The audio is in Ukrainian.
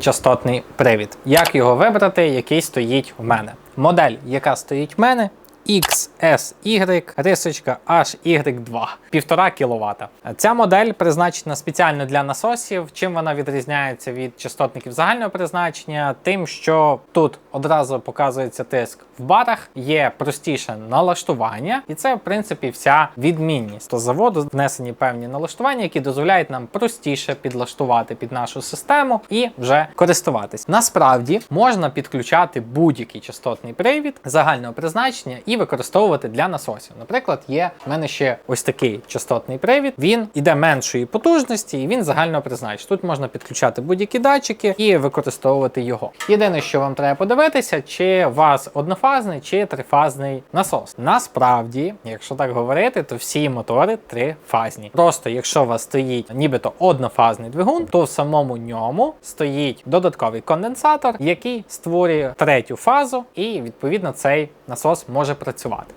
частотний привід. Як його вибрати, який стоїть в мене? Модель, яка стоїть в мене. XSY рисочка HY2 1,5 кВт. Ця модель призначена спеціально для насосів. Чим вона відрізняється від частотників загального призначення? Тим, що тут одразу показується тиск в барах, є простіше налаштування, і це в принципі вся відмінність. До заводу внесені певні налаштування, які дозволяють нам простіше підлаштувати під нашу систему і вже користуватись. Насправді можна підключати будь-який частотний привід загального призначення і використовувати для насосів. Наприклад, є в мене ще ось такий частотний привід. Він іде меншої потужності, і він загального призначення. Тут можна підключати будь-які датчики і використовувати його. Єдине, що вам треба подивитися, чи у вас однофазний чи трифазний насос. Насправді, якщо так говорити, то всі мотори трифазні. Просто якщо у вас стоїть нібито однофазний двигун, то в самому ньому стоїть додатковий конденсатор, який створює третю фазу, і відповідно цей насос може працювати.